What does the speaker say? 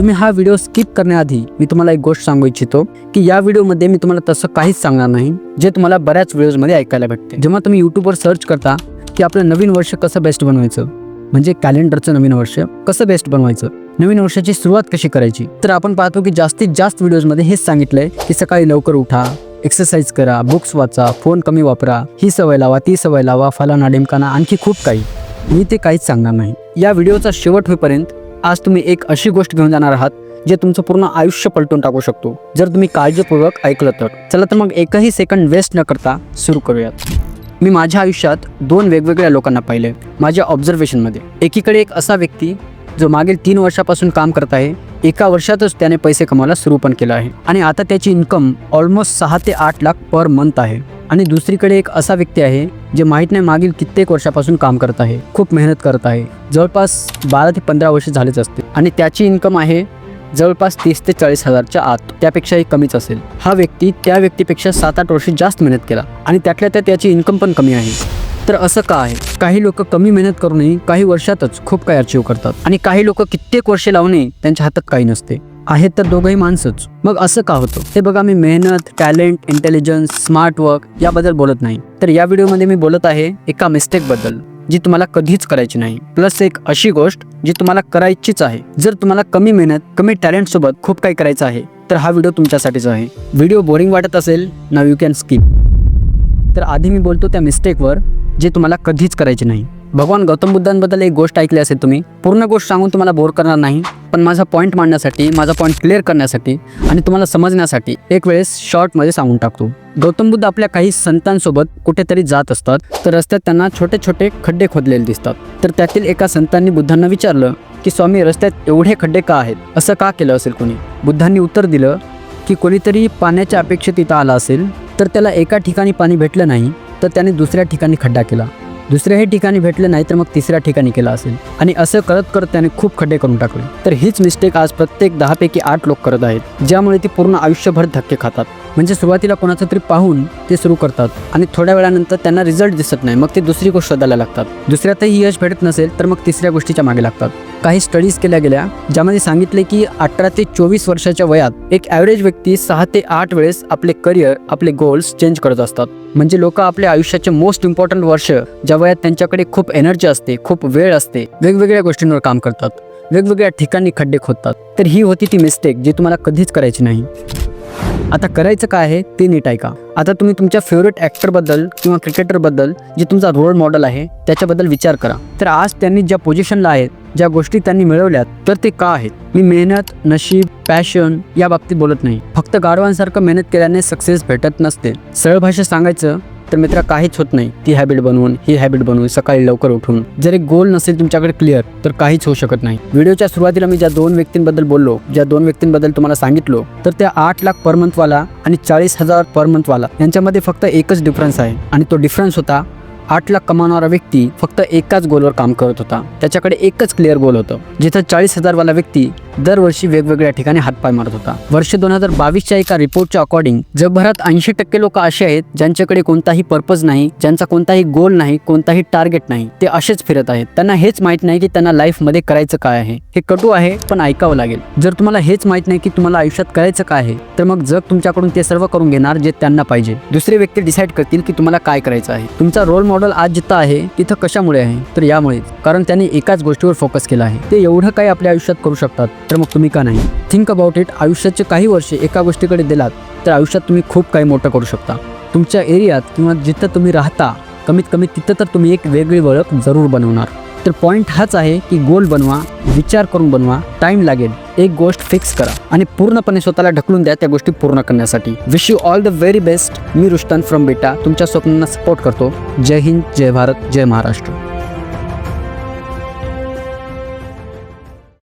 तुम्ही हा video skip करण्याआधी मी तुम्हाला एक गोष्ट सांगू इच्छितो की या व्हिडिओमध्ये मी तुम्हाला तसं काहीच सांगणार नाही जे तुम्हाला बऱ्याच व्हिडिओजमध्ये ऐकायला भेटते. जेव्हा तुम्ही यूट्यूबवर सर्च करता की आपलं नवीन वर्ष कसं बेस्ट बनवायचं म्हणजे कॅलेंडरचं नवीन वर्ष कसं बेस्ट बनवायचं नवीन वर्षाची सुरुवात कशी करायची तर आपण पाहतो की जास्तीत जास्त व्हिडिओजमध्ये हेच सांगितलंय की सकाळी लवकर उठा एक्सरसाइज करा बुक्स वाचा फोन कमी वापरा ही सवय लावा ती सवय लावा फलाना डेमकाना आणखी खूप काही. मी ते काहीच सांगणार नाही. या व्हिडिओचा शेवट होईपर्यंत आज तुम्ही एक अशी गोष्ट घेऊन जाणार आहात जे तुमचं पूर्ण आयुष्य पलटून टाकू शकतो. जर तुम्ही काळजीपूर्वक ऐकलं तर. चला तर मग एकही सेकंड वेस्ट न करता सुरू करूयात. मी माझ्या आयुष्यात दोन वेगवेगळ्या लोकांना पाहिले माझ्या ऑब्झर्वेशनमध्ये एकीकडे एक असा व्यक्ती जो मागील तीन वर्षापासून काम करत आहे एका वर्षातच त्याने पैसे कमायला सुरू पण केलं आहे. आणि आता त्याची इन्कम ऑलमोस्ट सहा ते आठ लाख पर मंथ आहे. आणि दुसरीकडे एक असा व्यक्ती आहे जे माहीत नाही मागील कित्येक वर्षापासून काम करत आहे खूप मेहनत करत आहे. जवळपास बारा ते पंधरा वर्ष झालेच असते आणि त्याची इन्कम आहे जवळपास तीस ते चाळीस हजारच्या आत. त्यापेक्षाही कमीच असेल. हा व्यक्ती त्या व्यक्तीपेक्षा सात आठ वर्ष जास्त मेहनत केला आणि त्यातल्या त्यात त्याची इन्कम पण कमी आहे. तर असं का आहे? काही लोक कमी मेहनत करूनही काही वर्षातच खूप काही अचीव करतात. आणि काही लोक कित्येक वर्ष लावणे त्यांच्या हातात काही नसते. आहेत तर दोघंही माणसंच. मग असं का होतं? ते बघा मी मेहनत टॅलेंट इंटेलिजन्स स्मार्ट वर्क याबद्दल बोलत नाही. तर या व्हिडिओमध्ये मी बोलत आहे एका मिस्टेकबद्दल जी तुम्हाला कधीच करायची नाही. प्लस एक अशी गोष्ट जी तुम्हाला करायचीच आहे. जर तुम्हाला कमी मेहनत कमी टॅलेंट सोबत खूप काही करायचं आहे तर हा व्हिडिओ तुमच्यासाठीच आहे. व्हिडिओ बोरिंग वाटत असेल ना यू कॅन स्किप तर आधी मी बोलतो त्या मिस्टेकवर जे तुम्हाला कधीच करायचे नाही. भगवान गौतम बुद्धांबद्दल एक गोष्ट ऐकली असेल तुम्ही पूर्ण गोष्ट सांगून तुम्हाला बोर करणार नाही पण माझा पॉईंट मांडण्यासाठी माझा पॉईंट क्लिअर करण्यासाठी आणि तुम्हाला समजण्यासाठी एक वेळेस शॉर्टमध्ये सांगून टाकतो. गौतम बुद्ध आपल्या काही संतांसोबत कुठेतरी जात असतात तर रस्त्यात त्यांना छोटे छोटे खड्डे खोदलेले दिसतात. तर त्यातील एका संतांनी बुद्धांना विचारलं की स्वामी रस्त्यात एवढे खड्डे का आहेत? असं का केलं असेल कोणी? बुद्धांनी उत्तर दिलं की कोणीतरी पाण्याच्या अपेक्षेत इथं आला असेल तर त्याला एका ठिकाणी पाणी भेटलं नाही तर त्याने दुसऱ्या ठिकाणी खड्डा केला. दुसऱ्याही ठिकाणी भेटलं नाही तर मग तिसऱ्या ठिकाणी केला असेल. आणि असं करत करत त्याने खूप खड्डे करून टाकले. तर हीच मिस्टेक आज प्रत्येक दहापैकी आठ लोक करत आहेत ज्यामुळे ती पूर्ण आयुष्यभर धक्के खातात. म्हणजे सुरुवातीला कोणाचं तरी पाहून ते सुरू करतात आणि थोड्या वेळानंतर त्यांना रिझल्ट दिसत नाही. मग ते दुसरी गोष्ट शोधायला लागतात. दुसऱ्यातही यश भेटत नसेल तर मग तिसऱ्या गोष्टीच्या मागे लागतात. काही स्टडीज केल्या गेल्या ज्यामध्ये सांगितले की अठरा ते चोवीस वर्षाच्या वयात एक ॲव्हरेज व्यक्ती सहा ते आठ वेळेस आपले करिअर आपले गोल्स चेंज करत असतात. म्हणजे लोक आपल्या आयुष्याचे मोस्ट इम्पॉर्टंट वर्ष ज्या वयात त्यांच्याकडे खूप एनर्जी असते खूप वेळ असते वेगवेगळ्या गोष्टींवर काम करतात. वेगवेगळ्या ठिकाणी खड्डे खोदतात. तर ही होती ती मिस्टेक जी तुम्हाला कधीच करायची नाही. आता करायचं काय आहे ते नीट ऐका. आता तुम्ही तुमच्या फेवरेट ॲक्टरबद्दल किंवा क्रिकेटरबद्दल जे तुमचा रोल मॉडेल आहे त्याच्याबद्दल विचार करा. तर आज त्यांनी ज्या पोझिशनला आहेत ज्या गोष्टी त्यांनी मिळवल्यात तर ते का आहेत? मी मेहनत नशीब पॅशन या बाबतीत बोलत नाही. फक्त गाढवांसारखं मेहनत केल्याने सक्सेस भेटत नसते. सरळ भाषेत सांगायचं तर मित्रा काहीच होत नाही. ती हॅबिट बनवून ही हॅबिट बनवून सकाळी लवकर उठून जर एक गोल नसेल तुमच्याकडे क्लिअर तर काहीच होऊ शकत नाही. व्हिडिओच्या सुरुवातीला मी ज्या दोन व्यक्तींबद्दल बोललो ज्या दोन व्यक्तींबद्दल तुम्हाला सांगितलो तर त्या आठ लाख पर मंथवाला आणि चाळीस हजार पर मंथवाला यांच्यामध्ये फक्त एकच डिफरन्स आहे. आणि तो डिफरन्स होता आठ लाख कमावणारा व्यक्ती फक्त एकाच गोलवर काम करत होता. त्याच्याकडे एकच क्लिअर गोल होतं जिथं चाळीस हजारवाला व्यक्ती दरवर्षी वेगवेगळ्या ठिकाणी हातपाय मारत होता. वर्ष दोन हजार बावीसच्या एका रिपोर्टच्या अकॉर्डिंग जगभरात ऐंशी टक्के लोक असे आहेत ज्यांच्याकडे कोणताही पर्पज नाही ज्यांचा कोणताही गोल नाही कोणताही टार्गेट नाही ते असेच फिरत आहेत. त्यांना हेच माहीत नाही की त्यांना लाईफमध्ये करायचं काय आहे. हे कटू आहे पण ऐकावं लागेल. जर तुम्हाला हेच माहीत नाही की तुम्हाला आयुष्यात करायचं काय आहे तर मग जग तुमच्याकडून ते सर्व करून घेणार जे त्यांना पाहिजे. दुसरे व्यक्ती डिसाईड करतील की तुम्हाला काय करायचं आहे. तुमचा रोल मॉडेल आज जिथं आहे तिथं कशामुळे आहे? तर यामुळेच कारण त्यांनी एकाच गोष्टीवर फोकस केला आहे. ते एवढं काही आपल्या आयुष्यात करू शकतात. तर मग तुम्ही का नाही? थिंक अबाउट इट आयुष्याचे काही वर्षे एका गोष्टीकडे दिलात तर आयुष्यात तुम्ही खूप काही मोठं करू शकता. तुमच्या एरियात किंवा जिथं तुम्ही राहता कमीत कमी तिथं तर तुम्ही एक वेगळी ओळख जरूर बनवणार. तर पॉईंट हाच आहे की गोल बनवा विचार करून बनवा टाइम लागेल. एक गोष्ट फिक्स करा आणि पूर्णपणे स्वतःला ढकलून द्या त्या गोष्टी पूर्ण करण्यासाठी. Wish you all the very best मी रुष्तान फ्रॉम बेटा तुमच्या स्वप्नांना सपोर्ट करतो. जय हिंद जय भारत जय महाराष्ट्र.